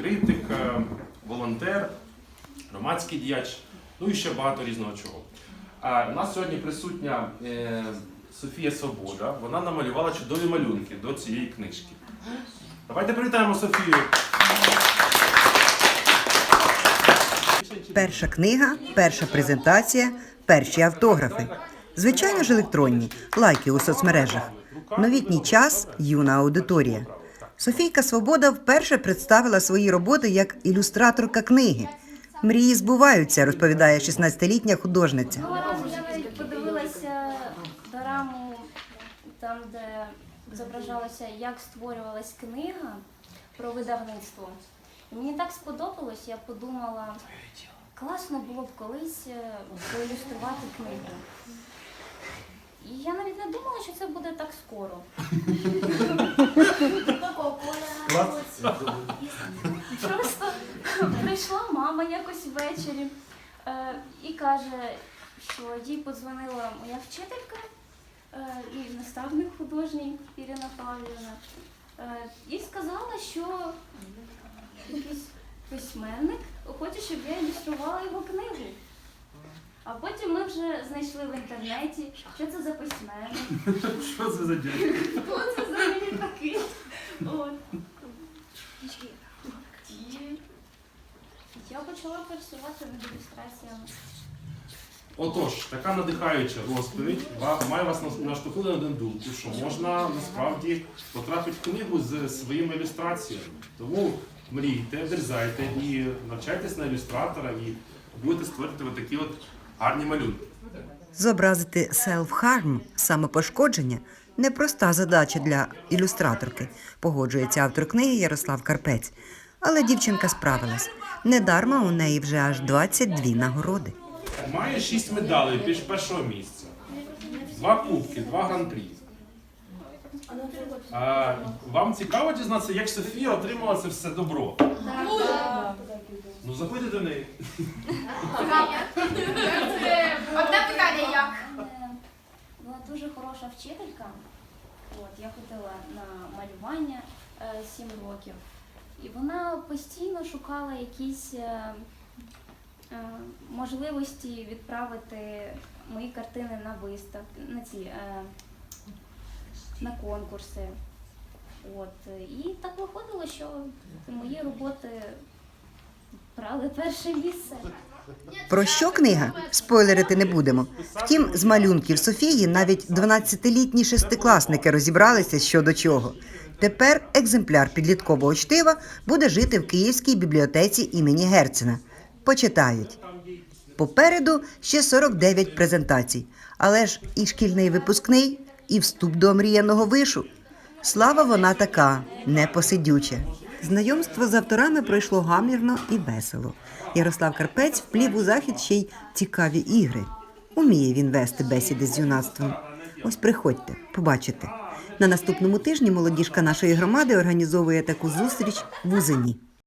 критик, волонтер, громадський діяч, ну і ще багато різного чого. А у нас сьогодні присутня е, Софія Свобода. Вона намалювала чудові малюнки до цієї книжки. Давайте привітаємо Софію. Перша книга, перша презентація, перші автографи. Звичайно ж, електронні лайки у соцмережах. Новітній час, юна аудиторія. Софійка Свобода вперше представила свої роботи як ілюстраторка книги. Мрії збуваються, розповідає 16-літня художниця. Разу я подивилася дораму, там, де зображалося, як створювалась книга про видавництво. Мені так сподобалось, я подумала, класно було б колись е, проілюструвати книгу. І я навіть не думала, що це буде так скоро. Просто прийшла мама якось ввечері е, і каже, що їй подзвонила моя вчителька е, і наставник художній Ірина Павлівна. Е, і сказала, що якийсь письменник хоче, щоб я ілюструвала його книгу. А потім ми вже знайшли в інтернеті, що це за письменник, Що це за хто це От. І я почала працювати над ілюстраціями. Отож, така надихаюча розповідь ва- має вас нас- наштовхнути на один думку, що можна насправді потрапити в книгу з своїми ілюстраціями. Тому мрійте, дерзайте і навчайтесь на ілюстратора і будете створювати такі от гарні малюнки. Зобразити селф-харм, самопошкодження непроста задача для ілюстраторки, погоджується автор книги Ярослав Карпець. Але дівчинка справилась. Недарма у неї вже аж 22 нагороди. Має шість медалей піш першого місця, два кубки, два гран-прі. А, вам цікаво дізнатися, як Софія отримала це все добро? Ну заходьте до неї. Дуже хороша вчителька. От, я ходила на малювання е, 7 років. І вона постійно шукала якісь е, е, можливості відправити мої картини на вистав, на ці е, на конкурси. От. І так виходило, що мої роботи брали перше місце. Про що книга? Спойлерити не будемо. Втім, з малюнків Софії навіть 12-літні шестикласники розібралися що до чого. Тепер екземпляр підліткового чтива буде жити в Київській бібліотеці імені Герцена. Почитають. Попереду ще 49 презентацій, але ж і шкільний випускний, і вступ до омріяного вишу. Слава вона така, непосидюча. Знайомство з авторами пройшло гамірно і весело. Ярослав Карпець вплів у захід ще й цікаві ігри. Уміє він вести бесіди з юнацтвом. Ось приходьте, побачите. На наступному тижні молодіжка нашої громади організовує таку зустріч в Узині.